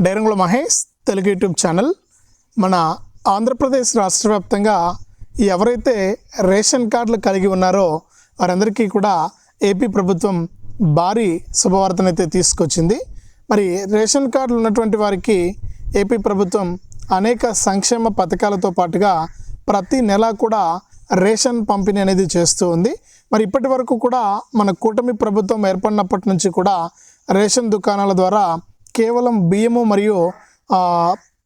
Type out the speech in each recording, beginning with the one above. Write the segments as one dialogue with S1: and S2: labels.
S1: Dairangula Mahesh Telugu YouTube channel. మన ఆంధ్రప్రదేశ్ రాష్ట్ర వ్యాప్తంగా ఎవరైతే రేషన్ కార్డులు కలిగి ఉన్నారో వారందరికీ కూడా ఏపీ ప్రభుత్వం భారీ శుభవార్తనైతే తీసుకొచ్చింది. మరి రేషన్ కార్డులు ఉన్నటువంటి వారికి ఏపీ ప్రభుత్వం అనేక సంక్షేమ పథకాలతో పాటుగా ప్రతి నెల కూడా రేషన్ పంపిణీ అనేది చేస్తూ ఉంది. మరి ఇప్పటి వరకు కూడా మన కూటమి ప్రభుత్వం ఏర్పడినప్పటి నుంచి కూడా రేషన్ దుకాణాల ద్వారా కేవలం బియ్యము మరియు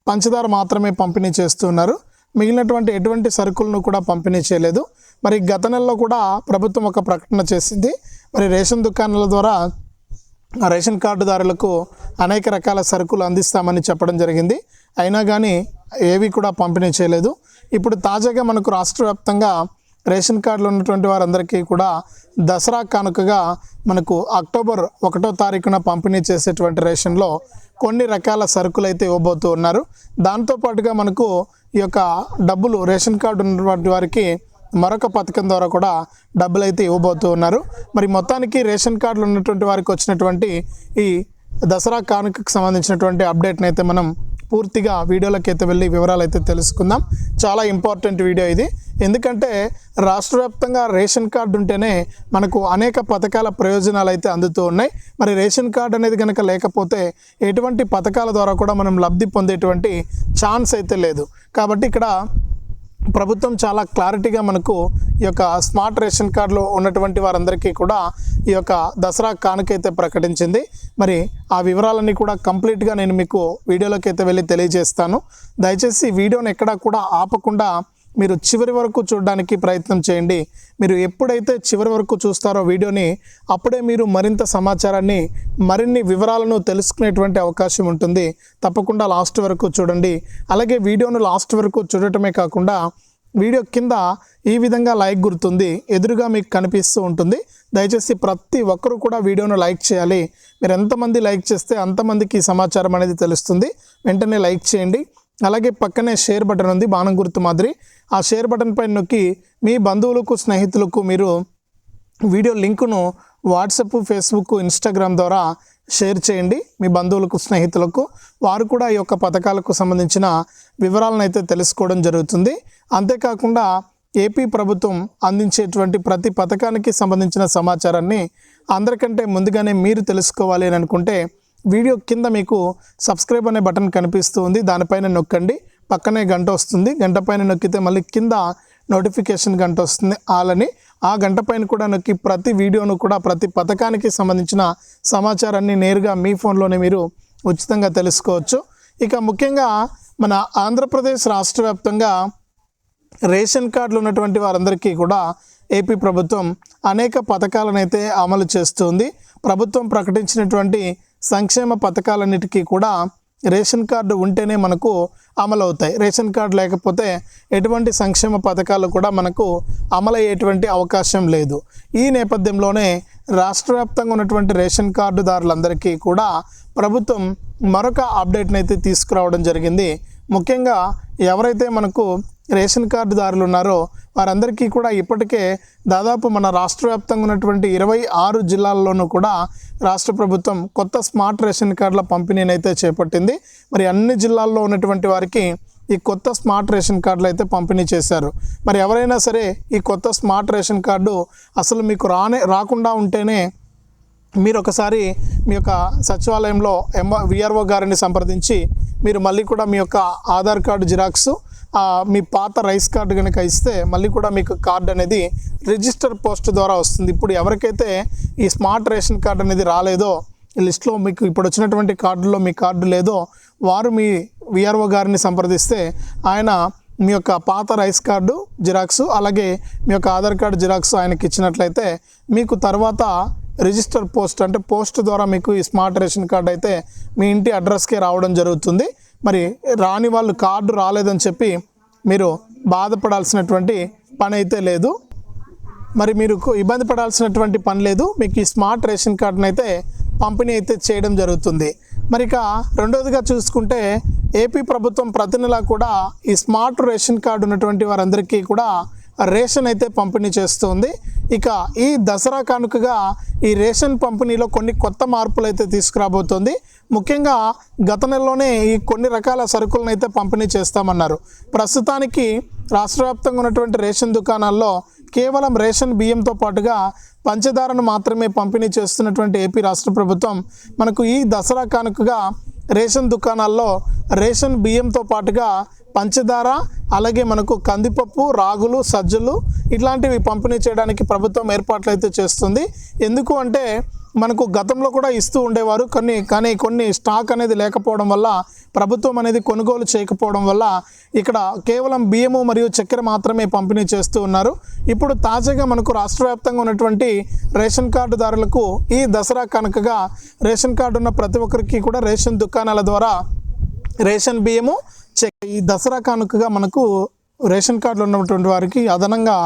S1: పంచదార మాత్రమే పంపిణీ చేస్తున్నారు. మిగిలినటువంటి ఎటువంటి సరుకులను కూడా పంపిణీ చేయలేదు. మరి గత నెలలో కూడా ప్రభుత్వం ఒక ప్రకటన చేసింది. మరి రేషన్ దుకాణాల ద్వారా రేషన్ కార్డుదారులకు అనేక రకాల సరుకులు అందిస్తామని చెప్పడం జరిగింది. అయినా కానీ ఏవి కూడా పంపిణీ చేయలేదు. ఇప్పుడు తాజాగా మనకు రాష్ట్ర వ్యాప్తంగా రేషన్ కార్డులు ఉన్నటువంటి వారందరికీ కూడా దసరా కానుకగా మనకు అక్టోబర్ ఒకటో తారీఖున పంపిణీ చేసేటువంటి రేషన్లో కొన్ని రకాల సరుకులు అయితే ఇవ్వబోతూ ఉన్నారు. దాంతోపాటుగా మనకు ఈ యొక్క డబ్బులు రేషన్ కార్డు ఉన్నటువంటి వారికి మరొక పథకం ద్వారా కూడా డబ్బులు అయితే ఇవ్వబోతూ ఉన్నారు. మరి మొత్తానికి రేషన్ కార్డులు ఉన్నటువంటి వారికి వచ్చినటువంటి ఈ దసరా కానుకకు సంబంధించినటువంటి అప్డేట్ని అయితే మనం పూర్తిగా వీడియోలోకి అయితే వెళ్ళి వివరాలు అయితే తెలుసుకుందాం. చాలా ఇంపార్టెంట్ వీడియో ఇది. ఎందుకంటే రాష్ట్ర వ్యాప్తంగా రేషన్ కార్డు ఉంటేనే మనకు అనేక పథకాల ప్రయోజనాలు అయితే అందుతూ ఉన్నాయి. మరి రేషన్ కార్డు అనేది కనుక లేకపోతే ఎటువంటి పథకాల ద్వారా కూడా మనం లబ్ధి పొందేటువంటి ఛాన్స్ అయితే లేదు. కాబట్టి ఇక్కడ ప్రభుత్వం చాలా క్లారిటీగా మనకు ఈ యొక్క స్మార్ట్ రేషన్ కార్డులో ఉన్నటువంటి వారందరికీ కూడా ఈ యొక్క దసరా కానుకైతే ప్రకటించింది. మరి ఆ వివరాలన్నీ కూడా కంప్లీట్గా నేను మీకు వీడియోలోకి అయితే వెళ్ళి తెలియజేస్తాను. దయచేసి వీడియోని ఎక్కడా కూడా ఆపకుండా మీరు చివరి వరకు చూడడానికి ప్రయత్నం చేయండి. మీరు ఎప్పుడైతే చివరి వరకు చూస్తారో వీడియోని అప్పుడే మీరు మరింత సమాచారాన్ని మరిన్ని వివరాలను తెలుసుకునేటువంటి అవకాశం ఉంటుంది. తప్పకుండా లాస్ట్ వరకు చూడండి. అలాగే వీడియోను లాస్ట్ వరకు చూడటమే కాకుండా వీడియో కింద ఈ విధంగా లైక్ గుర్తుంది ఎదురుగా మీకు కనిపిస్తూ ఉంటుంది. దయచేసి ప్రతి ఒక్కరూ కూడా వీడియోను లైక్ చేయాలి. మీరు ఎంతమంది లైక్ చేస్తే అంతమందికి ఈ సమాచారం అనేది తెలుస్తుంది. వెంటనే లైక్ చేయండి. అలాగే పక్కనే షేర్ బటన్ ఉంది బాణం గుర్తు మాదిరి. ఆ షేర్ బటన్ పైన నొక్కి మీ బంధువులకు స్నేహితులకు మీరు వీడియో లింకును వాట్సప్ ఫేస్బుక్ ఇన్స్టాగ్రామ్ ద్వారా షేర్ చేయండి మీ బంధువులకు స్నేహితులకు. వారు కూడా ఈ యొక్క పథకాలకు సంబంధించిన వివరాలను అయితే తెలుసుకోవడం జరుగుతుంది. అంతేకాకుండా ఏపీ ప్రభుత్వం అందించేటువంటి ప్రతి పథకానికి సంబంధించిన సమాచారాన్ని అందరికంటే ముందుగానే మీరు తెలుసుకోవాలి అని అనుకుంటే వీడియో కింద మీకు సబ్స్క్రైబ్ అనే బటన్ కనిపిస్తూ ఉంది దానిపైన నొక్కండి. పక్కనే గంట వస్తుంది. గంట పైన నొక్కితే మళ్ళీ కింద నోటిఫికేషన్ గంట వస్తుంది ఆలని. ఆ గంట పైన కూడా నొక్కి ప్రతి వీడియోను కూడా ప్రతి పథకానికి సంబంధించిన సమాచారాన్ని నేరుగా మీ ఫోన్లోనే మీరు ఉచితంగా తెలుసుకోవచ్చు. ఇక ముఖ్యంగా మన ఆంధ్రప్రదేశ్ రాష్ట్ర వ్యాప్తంగా రేషన్ కార్డులు ఉన్నటువంటి వారందరికీ కూడా ఏపీ ప్రభుత్వం అనేక పథకాలను అయితే అమలు చేస్తుంది. ప్రభుత్వం ప్రకటించినటువంటి సంక్షేమ పథకాలన్నిటికీ కూడా రేషన్ కార్డు ఉంటేనే మనకు అమలవుతాయి. రేషన్ కార్డు లేకపోతే ఎటువంటి సంక్షేమ పథకాలు కూడా మనకు అమలయ్యేటువంటి అవకాశం లేదు. ఈ నేపథ్యంలోనే రాష్ట్ర వ్యాప్తంగా ఉన్నటువంటి రేషన్ కార్డుదారులందరికీ కూడా ప్రభుత్వం మరొక అప్డేట్ని అయితే తీసుకురావడం జరిగింది. ముఖ్యంగా ఎవరైతే మనకు రేషన్ కార్డుదారులు ఉన్నారో వారందరికీ కూడా ఇప్పటికే దాదాపు మన రాష్ట్ర వ్యాప్తంగా ఉన్నటువంటి ఇరవై ఆరు జిల్లాల్లోనూ కూడా రాష్ట్ర ప్రభుత్వం కొత్త స్మార్ట్ రేషన్ కార్డుల పంపిణీని అయితే చేపట్టింది. మరి అన్ని జిల్లాల్లో ఉన్నటువంటి వారికి ఈ కొత్త స్మార్ట్ రేషన్ కార్డులు అయితే పంపిణీ చేశారు. మరి ఎవరైనా సరే ఈ కొత్త స్మార్ట్ రేషన్ కార్డు అసలు మీకు రానే రాకుండా ఉంటేనే మీరు ఒకసారి మీ యొక్క సచివాలయంలో ఎం విఆర్ఓ గారిని సంప్రదించి మీరు మళ్ళీ కూడా మీ యొక్క ఆధార్ కార్డు జిరాక్స్ మీ పాత రైస్ కార్డు కనుక ఇస్తే మళ్ళీ కూడా మీకు కార్డు అనేది రిజిస్టర్ పోస్ట్ ద్వారా వస్తుంది. ఇప్పుడు ఎవరికైతే ఈ స్మార్ట్ రేషన్ కార్డు అనేది రాలేదో ఈ లిస్ట్లో మీకు ఇప్పుడు వచ్చినటువంటి కార్డులో మీ కార్డు లేదో వారు మీ విఆర్ఓ గారిని సంప్రదిస్తే ఆయన మీ యొక్క పాత రైస్ కార్డు జిరాక్స్ అలాగే మీ యొక్క ఆధార్ కార్డు జిరాక్స్ ఆయనకి ఇచ్చినట్లయితే మీకు తర్వాత రిజిస్టర్ పోస్ట్ అంటే పోస్ట్ ద్వారా మీకు ఈ స్మార్ట్ రేషన్ కార్డు అయితే మీ ఇంటి అడ్రస్కే రావడం జరుగుతుంది. మరి రాని వాళ్ళు కార్డు రాలేదని చెప్పి మీరు బాధపడాల్సినటువంటి పని అయితే లేదు. మరి మీరు కు- ఇబ్బంది పడాల్సినటువంటి పని లేదు. మీకు ఈ స్మార్ట్ రేషన్ కార్డును అయితే పంపిణీ అయితే చేయడం జరుగుతుంది. మరి ఇక రెండవదిగా చూసుకుంటే ఏపీ ప్రభుత్వం ప్రతి నెలా కూడా ఈ స్మార్ట్ రేషన్ కార్డు ఉన్నటువంటి వారందరికీ కూడా రేషన్ అయితే పంపిణీ చేస్తుంది. ఇక ఈ దసరా కానుకగా ఈ రేషన్ పంపిణీలో కొన్ని కొత్త మార్పులు అయితే తీసుకురాబోతోంది. ముఖ్యంగా గత నెలలోనే ఈ కొన్ని రకాల సరుకులను అయితే పంపిణీ చేస్తామన్నారు. ప్రస్తుతానికి రాష్ట్ర వ్యాప్తంగా ఉన్నటువంటి రేషన్ దుకాణాల్లో కేవలం రేషన్ బియ్యంతో పాటుగా పంచదారను మాత్రమే పంపిణీ చేస్తున్నటువంటి ఏపీ రాష్ట్ర ప్రభుత్వం మనకు ఈ దసరా కానుకగా రేషన్ దుకాణాల్లో రేషన్ బియ్యంతో పాటుగా పంచదార అలాగే మనకు కందిపప్పు రాగులు సజ్జలు ఇట్లాంటివి పంపిణీ చేయడానికి ప్రభుత్వం ఏర్పాట్లు అయితే చేస్తుంది. ఎందుకు అంటే మనకు గతంలో కూడా ఇస్తూ ఉండేవారు. కొన్ని కానీ కొన్ని స్టాక్ అనేది లేకపోవడం వల్ల ప్రభుత్వం అనేది కొనుగోలు చేయకపోవడం వల్ల ఇక్కడ కేవలం బియ్యము మరియు చక్కెర మాత్రమే పంపిణీ చేస్తూ ఉన్నారు. ఇప్పుడు తాజాగా మనకు రాష్ట్ర వ్యాప్తంగా ఉన్నటువంటి రేషన్ కార్డుదారులకు ఈ దసరా కనుకగా రేషన్ కార్డు ఉన్న ప్రతి ఒక్కరికి కూడా రేషన్ దుకాణాల ద్వారా రేషన్ బియ్యము చెక్ ఈ దసరా కానుకగా మనకు రేషన్ కార్డులు ఉన్నటువంటి వారికి అదనంగా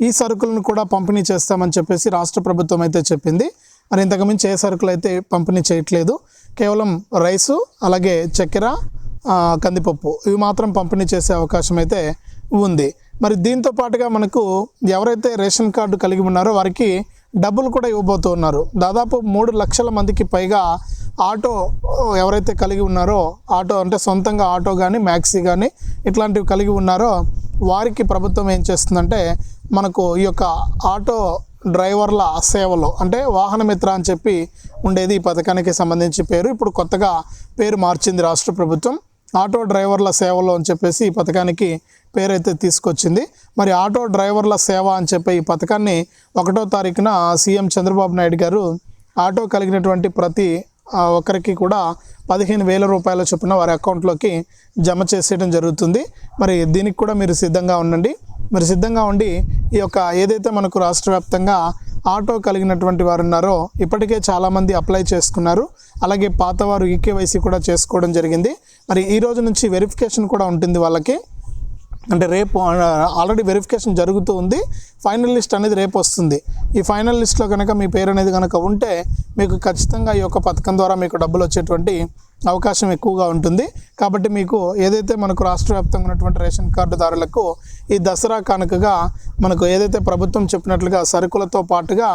S1: ఈ సరుకులను కూడా పంపిణీ చేస్తామని చెప్పేసి రాష్ట్ర ప్రభుత్వం అయితే చెప్పింది. మరి ఇంతకుమించి ఏ సరుకులు అయితే పంపిణీ చేయట్లేదు కేవలం రైసు అలాగే చక్కెర కందిపప్పు ఇవి మాత్రం పంపిణీ చేసే అవకాశం అయితే ఉంది. మరి దీంతో పాటుగా మనకు ఎవరైతే రేషన్ కార్డు కలిగి ఉన్నారో వారికి డబ్బులు కూడా ఇవ్వబోతూ ఉన్నారు. దాదాపు మూడు లక్షల మందికి పైగా ఆటో ఎవరైతే కలిగి ఉన్నారో ఆటో అంటే సొంతంగా ఆటో కానీ మ్యాక్సీ కానీ ఇట్లాంటివి కలిగి ఉన్నారో వారికి ప్రభుత్వం ఏం చేస్తుందంటే మనకు ఈ యొక్క ఆటో డ్రైవర్ల సేవలో అంటే వాహన మిత్ర అని చెప్పి ఉండేది ఈ పథకానికి సంబంధించి పేరు. ఇప్పుడు కొత్తగా పేరు మార్చింది రాష్ట్ర ప్రభుత్వం. ఆటో డ్రైవర్ల సేవలో అని చెప్పేసి ఈ పథకానికి పేరైతే తీసుకొచ్చింది. మరి ఆటో డ్రైవర్ల సేవ అని చెప్పే ఈ పథకాన్ని ఒకటో తారీఖున సీఎం చంద్రబాబు నాయుడు గారు ఆటో కలిగినటువంటి ప్రతి ఒక్కరికి కూడా పదిహేను వేల రూపాయల చొప్పున వారి అకౌంట్లోకి జమ చేసేయడం జరుగుతుంది. మరి దీనికి కూడా మీరు సిద్ధంగా ఉండండి. మరి సిద్ధంగా ఉండి ఈ యొక్క ఏదైతే మనకు రాష్ట్ర వ్యాప్తంగా ఆటో కలిగినటువంటి వారు ఉన్నారో ఇప్పటికే చాలామంది అప్లై చేసుకున్నారు. అలాగే పాతవారు ఈకేవైసీ కూడా చేసుకోవడం జరిగింది. మరి ఈ రోజు నుంచి వెరిఫికేషన్ కూడా ఉంటుంది వాళ్ళకి. అంటే రేపు ఆల్రెడీ వెరిఫికేషన్ జరుగుతూ ఉంది. ఫైనల్ లిస్ట్ అనేది రేపు వస్తుంది. ఈ ఫైనల్ లిస్ట్లో కనుక మీ పేరు అనేది కనుక ఉంటే మీకు ఖచ్చితంగా ఈ యొక్క పథకం ద్వారా మీకు డబ్బులు వచ్చేటువంటి అవకాశం ఎక్కువగా ఉంటుంది. కాబట్టి మీకు ఏదైతే మనకు రాష్ట్ర వ్యాప్తంగా ఉన్నటువంటి రేషన్ కార్డుదారులకు ఈ దసరా కానుకగా మనకు ఏదైతే ప్రభుత్వం చెప్పినట్లుగా సరుకులతో పాటుగా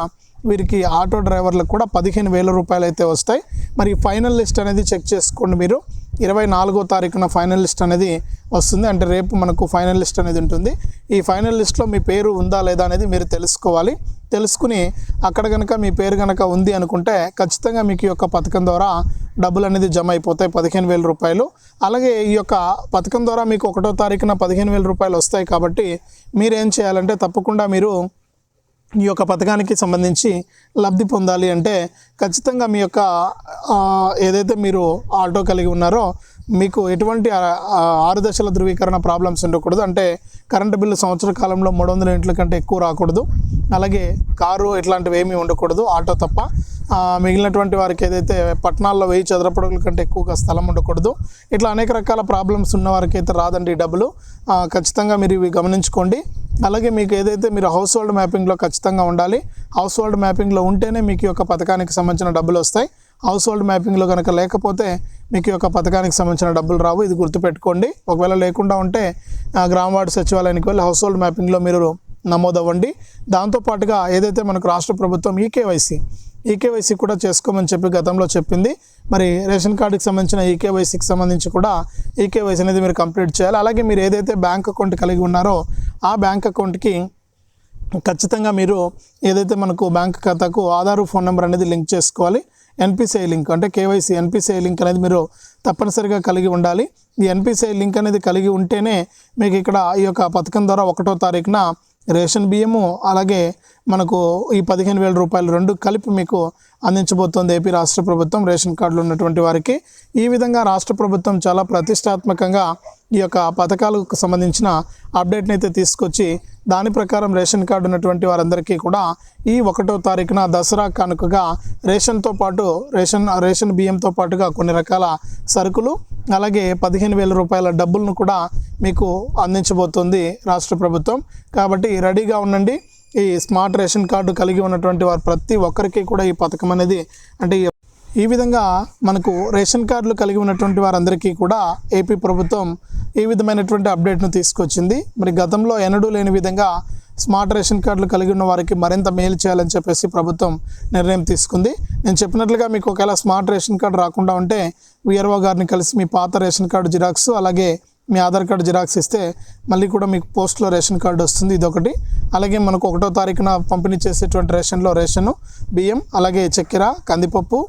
S1: వీరికి ఆటో డ్రైవర్లకు కూడా పదిహేను వేల రూపాయలు అయితే వస్తాయి. మరి ఫైనల్ లిస్ట్ అనేది చెక్ చేసుకోండి మీరు. ఇరవై నాలుగో తారీఖున ఫైనల్ లిస్ట్ అనేది వస్తుంది. అంటే రేపు మనకు ఫైనల్ లిస్ట్ అనేది ఉంటుంది. ఈ ఫైనల్ లిస్ట్లో మీ పేరు ఉందా లేదా అనేది మీరు తెలుసుకోవాలి. తెలుసుకుని అక్కడ కనుక మీ పేరు కనుక ఉంది అనుకుంటే ఖచ్చితంగా మీకు ఈ యొక్క పథకం ద్వారా డబ్బులు అనేది జమ అయిపోతాయి. పదిహేను వేల రూపాయలు. అలాగే ఈ యొక్క పథకం ద్వారా మీకు ఒకటో తారీఖున పదిహేను వేల రూపాయలు వస్తాయి కాబట్టి మీరు ఏం చేయాలంటే తప్పకుండా మీరు ఈ యొక్క పథకానికి సంబంధించి లబ్ధి పొందాలి అంటే ఖచ్చితంగా మీ యొక్క ఏదైతే మీరు ఆటో కలిగి ఉన్నారో మీకు ఎటువంటి ఆరు దశల ధృవీకరణ ప్రాబ్లమ్స్ ఉండకూడదు. అంటే కరెంటు బిల్లు సంవత్సర కాలంలో మూడు వందల ఇంట్ల కంటే ఎక్కువ రాకూడదు. అలాగే కారు ఇట్లాంటివి ఏమీ ఉండకూడదు. ఆటో తప్ప మిగిలినటువంటి వారికి ఏదైతే పట్టణాల్లో వెయ్యి చదరపడుగుల కంటే ఎక్కువగా స్థలం ఉండకూడదు. ఇట్లా అనేక రకాల ప్రాబ్లమ్స్ ఉన్న వారికి అయితే రాదండి ఈ డబ్బులు. ఖచ్చితంగా మీరు ఇవి గమనించుకోండి. అలాగే మీకు ఏదైతే మీరు హౌస్ హోల్డ్ మ్యాపింగ్లో ఖచ్చితంగా ఉండాలి హౌస్ హోల్డ్ మ్యాపింగ్లో ఉంటేనే మీకు యొక్క పథకానికి సంబంధించిన డబ్బులు వస్తాయి. హౌస్ హోల్డ్ మ్యాపింగ్లో కనుక లేకపోతే మీకు యొక్క పథకానికి సంబంధించిన డబ్బులు రావు ఇది గుర్తుపెట్టుకోండి. ఒకవేళ లేకుండా ఉంటే గ్రామ వార్డు సచివాలయానికి వెళ్ళి హౌస్ హోల్డ్ మ్యాపింగ్లో మీరు నమోదవ్వండి. దాంతోపాటుగా ఏదైతే మనకు రాష్ట్ర ప్రభుత్వం ఈకేవైసీ ఈకేవైసీ కూడా చేసుకోమని చెప్పి గతంలో చెప్పింది. మరి రేషన్ కార్డుకి సంబంధించిన ఈకేవైసీకి సంబంధించి కూడా ఈకేవైసీ అనేది మీరు కంప్లీట్ చేయాలి. అలాగే మీరు ఏదైతే బ్యాంక్ అకౌంట్ కలిగి ఉన్నారో ఆ బ్యాంక్ అకౌంట్కి ఖచ్చితంగా మీరు ఏదైతే మనకు బ్యాంక్ ఖాతాకు ఆధార్ ఫోన్ నెంబర్ అనేది లింక్ చేసుకోవాలి. ఎన్పిసిఐ లింక్ అంటే కేవైసీ ఎన్పిసిఐ లింక్ అనేది మీరు తప్పనిసరిగా కలిగి ఉండాలి. ఈ ఎన్పిసిఐ లింక్ అనేది కలిగి ఉంటేనే మీకు ఇక్కడ ఈ యొక్క పథకం ద్వారా ఒకటో తారీఖున రేషన్ బియ్యము అలాగే మనకు ఈ పదిహేను వేల రూపాయలు రెండు కలిపి మీకు అందించబోతోంది ఏపీ రాష్ట్ర ప్రభుత్వం రేషన్ కార్డులు ఉన్నటువంటి వారికి. ఈ విధంగా రాష్ట్ర ప్రభుత్వం చాలా ప్రతిష్టాత్మకంగా ఈ యొక్క పథకాలకు సంబంధించిన అప్డేట్ని అయితే తీసుకొచ్చి దాని ప్రకారం రేషన్ కార్డు ఉన్నటువంటి వారందరికీ కూడా ఈ ఒకటో తారీఖున దసరా కానుకగా రేషన్తో పాటు రేషన్ రేషన్ బియ్యంతో పాటుగా కొన్ని రకాల సరుకులు అలాగే పదిహేను వేల రూపాయల డబ్బులను కూడా మీకు అందించబోతోంది రాష్ట్ర ప్రభుత్వం. కాబట్టి రెడీగా ఉండండి. ఈ స్మార్ట్ రేషన్ కార్డు కలిగి ఉన్నటువంటి వారు ప్రతి ఒక్కరికి కూడా ఈ పథకం అనేది అంటే ఈ విధంగా మనకు రేషన్ కార్డులు కలిగి ఉన్నటువంటి వారందరికీ కూడా ఏపీ ప్రభుత్వం ఈ విధమైనటువంటి అప్డేట్ను తీసుకొచ్చింది. మరి గతంలో ఎన్నడూ లేని విధంగా స్మార్ట్ రేషన్ కార్డులు కలిగి ఉన్న వారికి మరింత మేలు చేయాలని చెప్పేసి ప్రభుత్వం నిర్ణయం తీసుకుంది. నేను చెప్పినట్లుగా మీకు ఒకవేళ స్మార్ట్ రేషన్ కార్డు రాకుండా ఉంటే విఆర్ఓ గారిని కలిసి మీ పాత రేషన్ కార్డు జిరాక్స్ అలాగే మీ ఆధార్ కార్డు జిరాక్స్ ఇస్తే మళ్ళీ కూడా మీకు పోస్ట్లో రేషన్ కార్డు వస్తుంది ఇదొకటి. అలాగే మనకు ఒకటో తారీఖున పంపిణీ చేసేటువంటి రేషన్లో రేషను బియ్యం అలాగే చక్కెర కందిపప్పు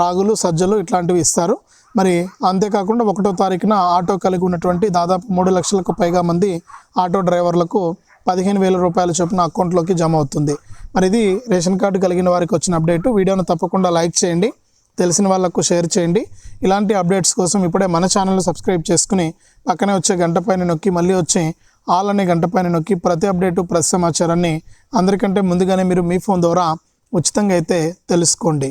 S1: రాగులు సజ్జలు ఇట్లాంటివి ఇస్తారు. మరి అంతేకాకుండా ఒకటో తారీఖున ఆటో కలిగి ఉన్నటువంటి దాదాపు మూడు లక్షలకు పైగా మంది ఆటో డ్రైవర్లకు పదిహేను వేల రూపాయల చొప్పున అకౌంట్లోకి జమ అవుతుంది. మరి ఇది రేషన్ కార్డు కలిగిన వారికి వచ్చిన అప్డేట్. వీడియోను తప్పకుండా లైక్ చేయండి. తెలిసిన వాళ్ళకు షేర్ చేయండి. ఇలాంటి అప్డేట్స్ కోసం ఇప్పుడే మన ఛానల్ సబ్స్క్రైబ్ చేసుకుని పక్కనే వచ్చే గంట పైన నొక్కి మళ్ళీ వచ్చే ఆల్ అనే గంట పైన నొక్కి ప్రతి అప్డేటు ప్రతి సమాచారాన్ని అందరికంటే ముందుగానే మీరు మీ ఫోన్ ద్వారా ఉచితంగా అయితే తెలుసుకోండి.